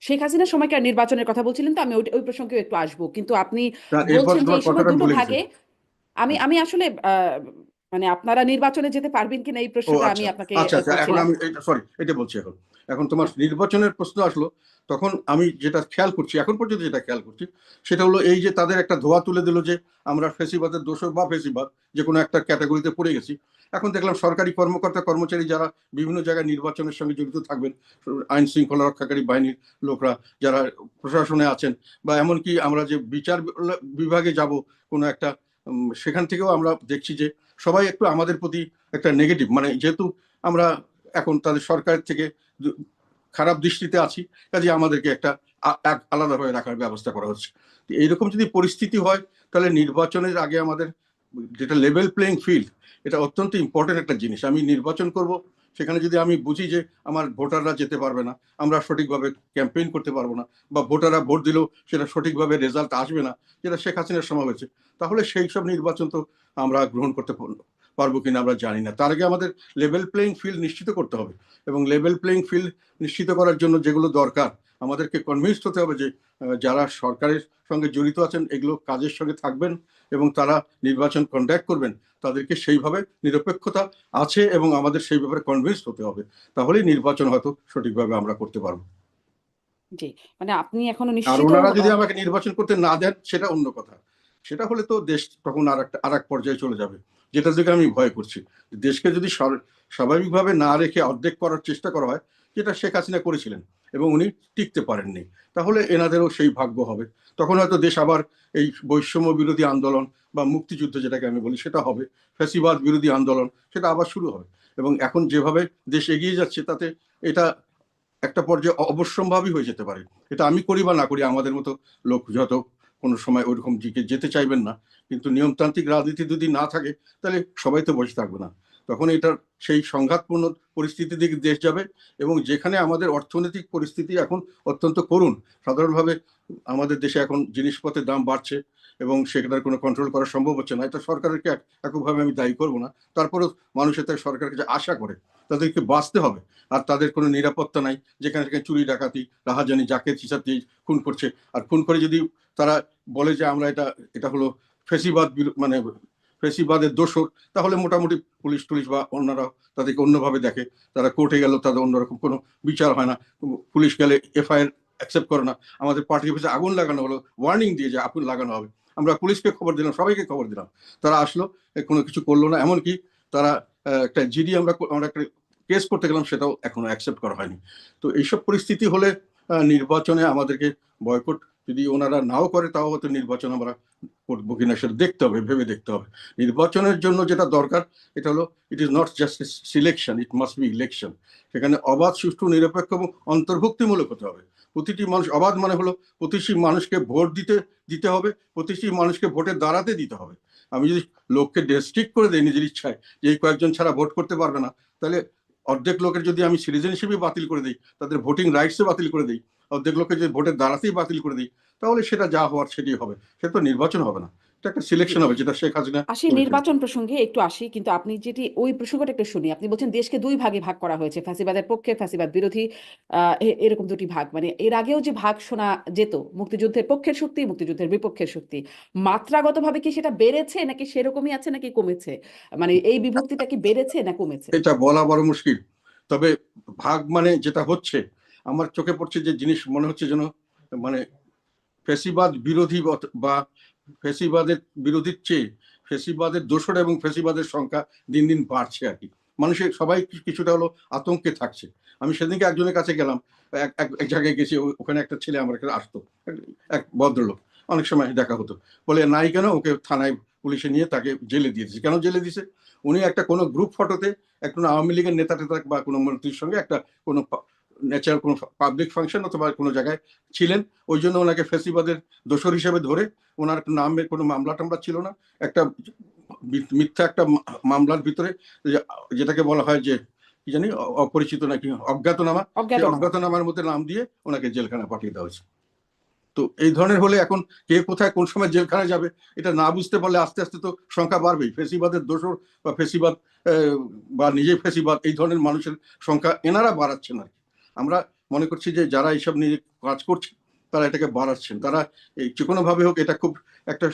শেখ হাসিনার সময়কার নির্বাচনের কথা বলছিলেন তো আমি ওই প্রসঙ্গে একটু আসব। কিন্তু আপনি বলছেন যে এই সময় দুটো ভাগে আমি আমি আসলে মানে আপনারা নির্বাচনে যেতে পারবেন কিনা এই প্রশ্নটা আমি আচ্ছা। আপনাকে আচ্ছা আচ্ছা এখন আমি এটা সরি এটা বলছি এখন। এখন তোমার নির্বাচনের প্রশ্ন আসলো তখন আমি যেটা খেয়াল করছি এখন পর্যন্ত যেটা খেয়াল করছি সেটা হলো এই যে তাদের একটা ধোয়া তুলে দিল যে আমরা ফেসিবাদের দোষর বা ফেসিবাদ যে কোনো একটা ক্যাটাগরিতে পড়ে গেছি এখন দেখলাম সরকারি কর্মকর্তা, কর্মচারী যারা বিভিন্ন জায়গায় নির্বাচনের সঙ্গে জড়িত থাকবেন, আইন শৃঙ্খলা রক্ষাকারী বাহিনীর লোকরা যারা প্রশাসনে আছেন বা এমনকি আমরা যে বিচার বিভাগে যাব, কোনো একটা সেখান থেকেও আমরা দেখছি যে সবাই একটু আমাদের প্রতি একটা নেগেটিভ মানে যেহেতু আমরা এখন তাদের সরকারের থেকে খারাপ দৃষ্টিতে আছি, কাজে আমাদেরকে একটা এক আলাদাভাবে রাখার ব্যবস্থা করা হচ্ছে। এইরকম যদি পরিস্থিতি হয়, তাহলে নির্বাচনের আগে আমাদের যেটা লেভেল প্লেইং ফিল্ড এটা অত্যন্ত ইম্পর্টেন্ট একটা জিনিস। আমি নির্বাচন করব, সেখানে যদি আমি বুঝি যে আমার ভোটাররা যেতে পারবে না, আমরা সঠিকভাবে ক্যাম্পেইন করতে পারব না, বা ভোটাররা ভোট দিলেও সেটা সঠিকভাবে রেজাল্ট আসবে না, যেটা শেখ হাসিনার সময় হয়েছে তাহলে সেই সব নির্বাচন তো আমরা গ্রহণ করতে পারব। পারব কিনা আমরা জানি না। তার আগে আমাদের লেভেল প্লেইং ফিল্ড নিশ্চিত করতে হবে এবং লেভেল প্লেইং ফিল্ড নিশ্চিত করার জন্য যেগুলো দরকার আমাদেরকে কনভিন্সড হতে হবে যে যারা সরকারের সঙ্গে জড়িত আছেন এগুলো কাজের সঙ্গে থাকবেন এবং তারা নির্বাচন কন্ডাক্ট করবেন তাদেরকে সেইভাবে নিরপেক্ষতা আছে এবং আমাদের সেই ব্যাপারে কনভিন্সড হতে হবে। তাহলেই নির্বাচন হয়তো সঠিকভাবে আমরা করতে পারব। জি মানে আপনি এখনও আর ওনারা যদি আমাকে নির্বাচন করতে না দেন সেটা অন্য কথা। সেটা হলে তো দেশ তখন আর একটা আর এক পর্যায়ে চলে যাবে। যেটা থেকে আমি ভয় করছি। দেশকে যদি স্বাভাবিকভাবে না রেখে অর্ধেক করার চেষ্টা করা হয়, যেটা শেখ হাসিনা করেছিলেন এবং উনি টিকতে পারেননি, তাহলে এনাদেরও সেই ভাগ্য হবে। তখন হয়তো দেশ আবার এই বৈষম্য বিরোধী আন্দোলন বা মুক্তিযুদ্ধ যেটাকে আমি বলি, সেটা হবে। ফ্যাসিবাদ বিরোধী আন্দোলন, সেটা আবার শুরু হবে। এবং এখন যেভাবে দেশ এগিয়ে যাচ্ছে, তাতে এটা একটা পর্যায়ে অবশ্যম্ভাবী হয়ে যেতে পারে। এটা আমি করি বা না করি, আমাদের মতো লোক যত কোনো সময় ওইরকম দিকে যেতে চাইবেন না। কিন্তু নিয়মতান্ত্রিক রাজনীতি যদি না থাকে, তাহলে সবাই তো বসে থাকবে না। তখন এটার সেই সংঘাতপূর্ণ পরিস্থিতি দিকে দেশ যাবে এবং যেখানে আমাদের অর্থনৈতিক পরিস্থিতি এখন অত্যন্ত করুণ। সাধারণভাবে আমাদের দেশে এখন জিনিসপত্রের দাম বাড়ছে। এবং সেটার কোনো কন্ট্রোল করা সম্ভব হচ্ছে না। এটা সরকারকে এককভাবে আমি দায়ী করব না। তারপরেও মানুষ এতে সরকারকে যে আশা করে, তাদেরকে বাঁচতে হবে। আর তাদের কোনো নিরাপত্তা নাই। যেখানে সেখানে চুরি, ডাকাতি, রাহাজানি যাকে দিয়ে খুন করছে। আর খুন করে যদি তারা বলে যে আমরা এটা এটা হলো ফেসিবাদ মানে ফেসিবাদের দোষর, তাহলে মোটামুটি পুলিশ টুলিশ বা অন্যরা তাদেরকে অন্যভাবে দেখে। তারা কোর্টে গেল তাদের অন্যরকম কোনো বিচার হয় না। পুলিশ গেলে এফআইআর অ্যাকসেপ্ট করে না। আমাদের পার্টি অফিসে আগুন লাগানো হলো ওয়ার্নিং দিয়ে যে আগুন লাগানো হবে। আমরা পুলিশকে খবর দিলাম, সবাইকে খবর দিলাম। তারা আসলো কোনো কিছু করল না, এমনকি তারা একটা জিডি আমরা আমরা একটা কেস করতে গেলাম, সেটাও এখনও অ্যাকসেপ্ট করা হয়নি। তো এইসব পরিস্থিতি হলে নির্বাচনে আমাদেরকে বয়কট যদি ওনারা নাও করে, তাও হয়তো নির্বাচন আমরা করব কিনা সেটা দেখতে হবে, ভেবে দেখতে হবে। নির্বাচনের জন্য যেটা দরকার, এটা হলো it is not just selection it must be election সেখানে অবাধ, সুষ্ঠু, নিরপেক্ষ এবং অন্তর্ভুক্তিমূলক হতে হবে। প্রতিটি মানুষ অবাধ মানে হলো প্রতিটি মানুষকে ভোট দিতে দিতে হবে, প্রতিটি মানুষকে ভোটে দাঁড়াতে দিতে হবে। আমি যদি লোককে ডিস্ট্রিক্ট করে দিই নিজের ইচ্ছায় যে এই কয়েকজন ছাড়া ভোট করতে পারবে না, তাহলে অর্ধেক লোকের যদি আমি সিটিজেনশিপই বাতিল করে দিই, তাদের ভোটিং রাইটসও বাতিল করে দিই, অর্ধেক লোকের যদি ভোটের দাঁড়াতেই বাতিল করে দিই, তাহলে সেটা যা হওয়ার সেটাই হবে। সেটা তো নির্বাচন হবে না। একটা সিলেকশন হবে যেটা শেখ হাসিনা আসি নির্বাচন প্রসঙ্গে একটু আসি কিন্তু আপনি যেটি ওই প্রসঙ্গটা একটু শুনি আপনি বলছেন দেশকে দুই ভাগে ভাগ করা হয়েছে ফ্যাসিবাদের পক্ষে ফ্যাসিবাদ বিরোধী এরকম দুটি ভাগ। মানে এর আগেও যে ভাগ শোনা যেত মুক্তিযুদ্ধের পক্ষের শক্তি মুক্তিযুদ্ধের বিপক্ষের শক্তি মাত্রাগতভাবে কি সেটা বেড়েছে নাকি সেরকমই আছে নাকি কমেছে? মানে এই বিভক্তিটা কি বেড়েছে না কমেছে? এটা বলা বড় মুশকিল। তবে ভাগ মানে যেটা হচ্ছে আমার চোখে পড়ছে যে জিনিস মনে হচ্ছে যেন মানে ফেসিবাদ বিরোধী বা ফেসিবাদের বিরোধীর চেয়ে ফেসিবাদের দোষর এবং ফেসিবাদের সংখ্যা দিন দিন বাড়ছে আর কি। মানুষের সবাই কিছুটা হলো আতঙ্কে থাকছে। আমি সেদিনকে একজনের কাছে গেলাম, এক, এক- জায়গায় গেছি ওখানে একটা ছেলে আমার কাছে আসতো, এক- ভদ্রলোক। অনেক সময় দেখা হতো। বলে, নাই কেন? ওকে থানায় পুলিশে নিয়ে তাকে জেলে দিয়ে দিয়েছে। কেন জেলে দিয়েছে উনি একটা কোনো গ্রুপ ফটোতে একটা আওয়ামী লীগের নেতা টেতা বা কোনো মন্ত্রীর সঙ্গে একটা কোনো ন্যাচারাল কোনো পাবলিক ফাংশন অথবা কোনো জায়গায় ছিলেন ওই জন্য ওনাকে ফেসিবাদের দোষর হিসেবে ধরে ওনার নামের কোনো মামলা টামলা ছিল না। একটা মিথ্যা একটা মামলার ভিতরে যেটাকে বলা হয় যে কি জানি অপরিচিত নাকি অজ্ঞাতনামা। অজ্ঞাতনামার মধ্যে নাম দিয়ে ওনাকে জেলখানা পাঠিয়ে দেওয়া হয়েছে। তো এই ধরনের হলে এখন কে কোথায় কোন সময় জেলখানায় যাবে এটা না বুঝতে পারলে আস্তে আস্তে তো সংখ্যা বাড়বেই। ফেসিবাদের দোষর বা ফেসিবাদ বা নিজে ফেসিবাদ এই ধরনের মানুষের সংখ্যা এনারা বাড়াচ্ছেন আর কি। আমরা মনে করছি যে যারা এইসব নিয়ে কাজ করছে, তারা এটাকে বাড়াচ্ছেন। তারা এই যে কোনোভাবে হোক এটা খুব একটা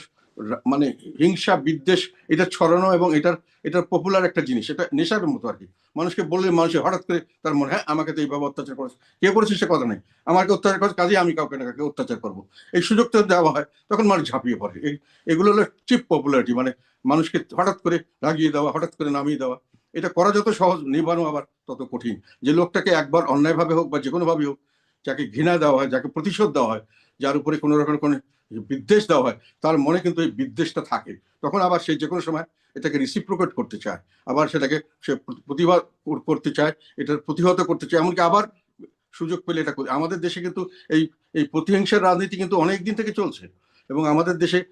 মানে হিংসা, বিদ্বেষ, এটা ছড়ানো এবং এটার এটার পপুলার একটা জিনিস। এটা নেশার মতো আর কি। মানুষকে বললে মানুষের হঠাৎ করে তার মনে হয় আমাকে তো এইভাবে অত্যাচার করেছে। কে করেছে সে কথা নেই আমাকে অত্যাচার করেছে, কাজেই আমি কাউকে না কাউকে অত্যাচার করব। এই সুযোগটা দেওয়া হয়, তখন মানুষ ঝাঁপিয়ে পড়ে। এই, এগুলো হলো চিপ পপুলারিটি মানে মানুষকে হঠাৎ করে রাগিয়ে দেওয়া, হঠাৎ করে নামিয়ে দেওয়া। এটা করা যত সহজ নিবানো আবার তত কঠিন। যে লোকটাকে একবার অন্যায়ভাবে হোক বা যে কোনোভাবে হোক, যাকে ঘৃণা দেওয়া হয়, যাকে প্রতিশোধ দেওয়া হয়, যার উপরে কোনো রকম কোনো বিদ্বেষ দেওয়া হয়, তার মনে কিন্তু এই বিদ্বেষটা থাকে। তখন আবার সে যে কোনো সময় এটাকে রিসিপ্রোকেট করতে চায়। আবার সেটাকে সে প্র- প্রতিবাদ করতে চায়, এটার প্রতিহত করতে চায়। এমনকি আবার সুযোগ পেলে এটা আমাদের দেশে কিন্তু এই এই প্রতিহিংসার রাজনীতি কিন্তু অনেক দিন থেকে চলছে। এবং আমাদের দেশে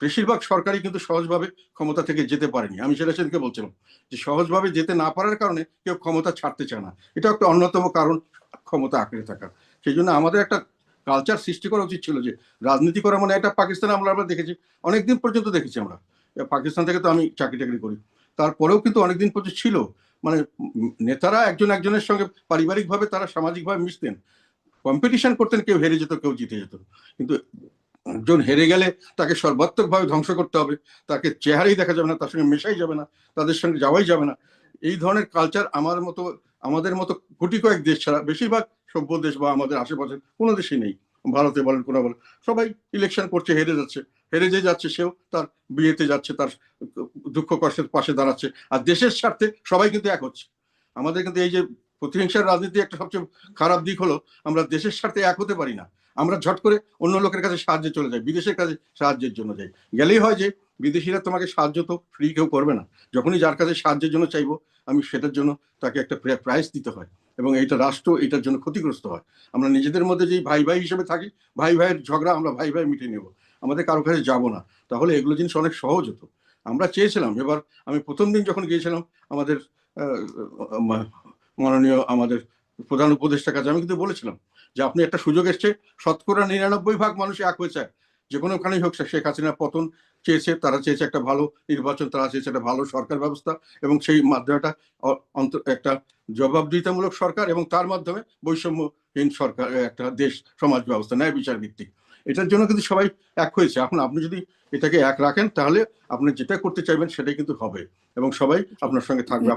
বেশিরভাগ সরকারই কিন্তু সহজভাবে ক্ষমতা থেকে যেতে পারেনি। আমি সেটা সেদিকে বলছিলাম যে, সহজভাবে যেতে না পারার কারণে কেউ ক্ষমতা ছাড়তে চায় না। এটা একটা অন্যতম কারণ ক্ষমতা আঁকড়ে থাকার। সেই জন্য আমাদের একটা কালচার সৃষ্টি করা উচিত ছিল যে, রাজনীতি করা মানে একটা পাকিস্তানে আমরা আমরা দেখেছি, অনেকদিন পর্যন্ত দেখেছি আমরা। পাকিস্তান থেকে তো আমি চাকরি টাকরি করি। তারপরেও কিন্তু অনেকদিন পর্যন্ত ছিল। মানে নেতারা একজন একজনের সঙ্গে পারিবারিকভাবে তারা সামাজিকভাবে মিশতেন। কম্পিটিশন করতেন, কেউ হেরে যেত, কেউ জিতে যেত। কিন্তু একজন হেরে গেলে তাকে সর্বাত্মকভাবে ধ্বংস করতে হবে। তাকে চেহারাই দেখা যাবে না, তার সঙ্গে মেশাই যাবে না, তাদের সঙ্গে যাওয়াই যাবে না। এই ধরনের কালচার আমার মতো, আমাদের মতো কোটি কয়েক দেশ ছাড়া বেশিরভাগ সভ্য দেশ বা আমাদের আশেপাশে কোনো দেশেই নেই। ভারতে বলেন, কোনো বলেন, সবাই ইলেকশন করছে, হেরে যাচ্ছে। হেরে যে যাচ্ছে, সেও তার বিয়েতে যাচ্ছে, তার দুঃখ কষ্টের পাশে দাঁড়াচ্ছে। আর দেশের স্বার্থে সবাই কিন্তু এক হচ্ছে। আমাদের কিন্তু এই যে প্রতিহিংসার রাজনীতি একটা সবচেয়ে খারাপ দিক হলো, আমরা দেশের স্বার্থে এক হতে পারি না। আমরা ঝট করে অন্য লোকের কাছে সাহায্যে চলে যাই, বিদেশের কাছে সাহায্যের জন্য যাই। গেলেই হয় যে, বিদেশিরা তোমাকে সাহায্য তো ফ্রি কেউ করবে না। যখনই যার কাছে সাহায্যের জন্য চাইব, আমি সেটার জন্য তাকে একটা প্রাইস দিতে হয় এবং এটা রাষ্ট্র এটার জন্য ক্ষতিগ্রস্ত হয়। আমরা নিজেদের মধ্যে যেই ভাই ভাই হিসেবে থাকি, ভাই ভাইয়ের ঝগড়া আমরা ভাই ভাই মিটিয়ে নেব। আমাদের কারও কাছে যাব না। তাহলে এগুলো জিনিস অনেক সহজ হতো। আমরা চেয়েছিলাম, এবার আমি প্রথম দিন যখন গিয়েছিলাম, আমাদের মাননীয় আমাদের প্রধান উপদেষ্টার কাছে আমি কিন্তু বলেছিলাম যে আপনি একটা সুযোগ এসছে, শতকরা নিরানব্বই ভাগ মানুষ এক হয়েছে। যে কোনোখানেই হোক শেখ হাসিনা পতন চেয়েছে, তারা চেয়েছে একটা ভালো নির্বাচন, তারা চেয়েছে একটা ভালো সরকার ব্যবস্থা এবং সেই মাধ্যমে একটা অ- অন্ত- একটা জবাবদিহিতামূলক সরকার এবং তার মাধ্যমে বৈষম্যহীন সরকার, একটা দেশ, সমাজ ব্যবস্থা, ন্যায় বিচার ভিত্তিক। এটার জন্য কিন্তু সবাই এক হয়েছে। এখন আপনি যদি এটাকে এক রাখেন, তাহলে আপনি যেটা করতে চাইবেন সেটাই কিন্তু হবে এবং সবাই আপনার সঙ্গে থাকবে।